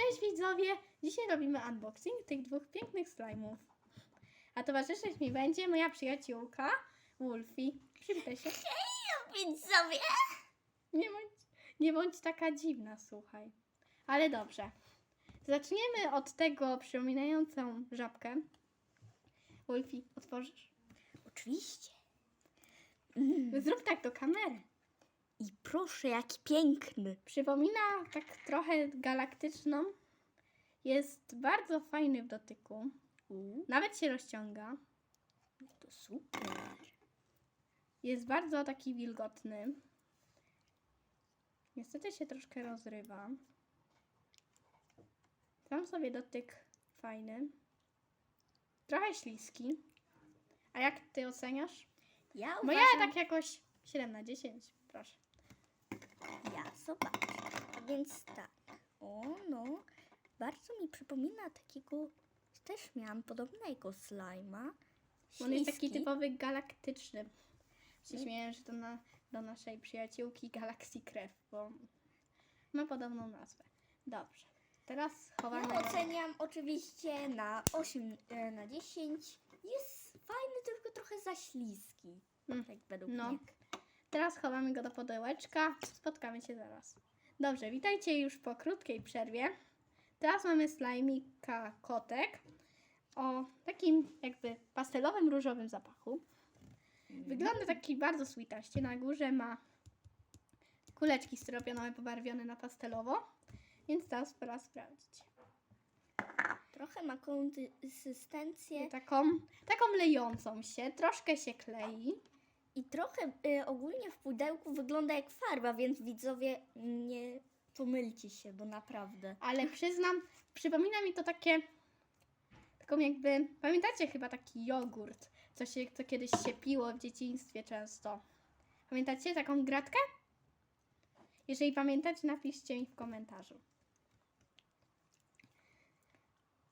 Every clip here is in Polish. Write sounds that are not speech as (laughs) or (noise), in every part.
Cześć widzowie! Dzisiaj robimy unboxing tych dwóch pięknych slime'ów. A towarzyszyć mi będzie moja przyjaciółka Wolfie. Przywitaj się. Widzowie! Nie bądź, nie bądź taka dziwna, słuchaj. Ale dobrze. Zaczniemy od tego przypominającą żabkę. Wolfie, otworzysz? Oczywiście. Zrób tak do kamery. I proszę, jaki piękny. Przypomina tak trochę galaktyczną. Jest bardzo fajny w dotyku. U, Nawet się rozciąga. to super. Jest bardzo taki wilgotny. Niestety się troszkę rozrywa. Mam sobie dotyk fajny. Trochę śliski. A jak ty oceniasz? Ja Bo uważam, ja tak jakoś 7 na 10, proszę. ja zobaczę. A więc tak. O, no. Bardzo mi przypomina takiego... Też miałam podobnego slajma. On jest taki Śliski. typowy galaktyczny. Się śmieję, że to na, do naszej przyjaciółki Galaxy Krew, bo ma podobną nazwę. Dobrze. Teraz chowamy. Ja oceniam oczywiście na 8 e, na 10. Jest fajny, tylko trochę za śliski. Mm, Tak według No. mnie. Teraz chowamy go do pudełeczka. Spotkamy się zaraz. Dobrze, witajcie już po krótkiej przerwie. Teraz mamy slajmika kotek o takim jakby pastelowym, różowym zapachu. Wygląda taki bardzo sweetaście. Na górze ma kuleczki styropianowe pobarwione na pastelowo. Więc teraz pora sprawdzić. Trochę ma konsystencję Taką, taką lejącą się, troszkę się klei. I trochę e, ogólnie w pudełku wygląda jak farba, więc widzowie nie pomylcie się, bo naprawdę. Ale przyznam, przypomina mi to takie, taką jakby, pamiętacie chyba taki jogurt, co, się, co kiedyś się piło w dzieciństwie często. Pamiętacie taką gratkę? Jeżeli pamiętacie, napiszcie mi w komentarzu.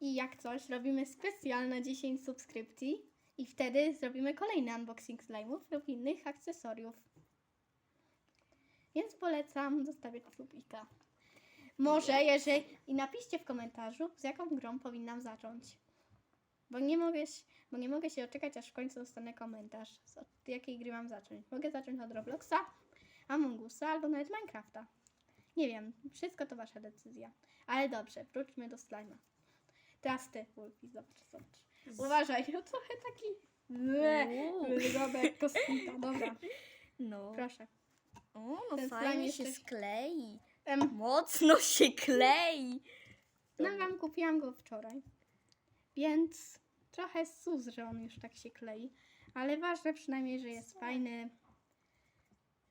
I jak coś, robimy specjal na 10 subskrypcji i wtedy zrobimy kolejny unboxing slime'ów lub innych akcesoriów. Więc polecam zostawiać subika. Może, jeżeli. I napiszcie w komentarzu, z jaką grą powinnam zacząć. Bo nie mogę, bo nie mogę się doczekać, aż w końcu dostanę komentarz, od jakiej gry mam zacząć. Mogę zacząć od Robloxa, Among Usa albo nawet Minecrafta. Nie wiem, wszystko to wasza decyzja. Ale dobrze, wróćmy do slajma. Teraz Wolfie, zobacz, zobacz. Uważaj, no (laughs) trochę taki... Uuu. Jak kosmita, dobra, No. proszę. O, no Ten fajnie się jeszcze- sklei. Em, Mocno się klei. No wam kupiłam go wczoraj. Więc trochę sus, że on już tak się klei. Ale ważne przynajmniej, że jest fajny.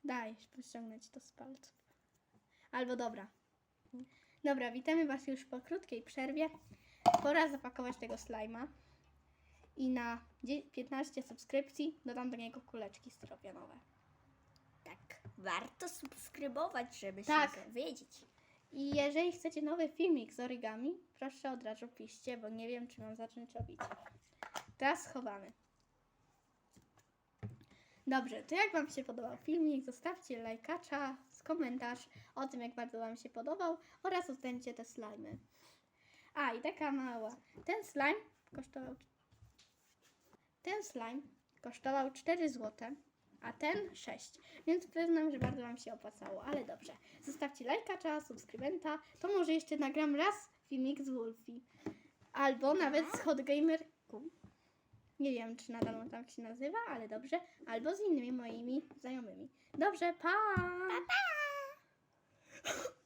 Daj, pościągnąć to z palców. Albo dobra. Dobra, witamy Was już po krótkiej przerwie. Pora zapakować tego slajma. I na dzie- 15 subskrypcji dodam do niego kuleczki styropianowe. Tak, warto subskrybować, żeby Tak. się dowiedzieć. I jeżeli chcecie nowy filmik z origami, proszę od razu piszcie, bo nie wiem, czy mam zacząć robić. Teraz schowamy. Dobrze, to jak Wam się podobał filmik, zostawcie lajkacza, komentarz o tym, jak bardzo Wam się podobał oraz ocencie te slimy. A, i taka mała. Ten slime kosztował... Ten slime kosztował 4 zł, a ten 6. Więc przyznam, że bardzo Wam się opłacało, ale dobrze. Zostawcie lajkacza, subskrybenta, to może jeszcze nagram raz filmik z Wolfie. Albo nawet z Hot Gamerku. Nie wiem, czy nadal on tak się nazywa, ale dobrze. Albo z innymi moimi znajomymi. Dobrze, pa! pa, pa!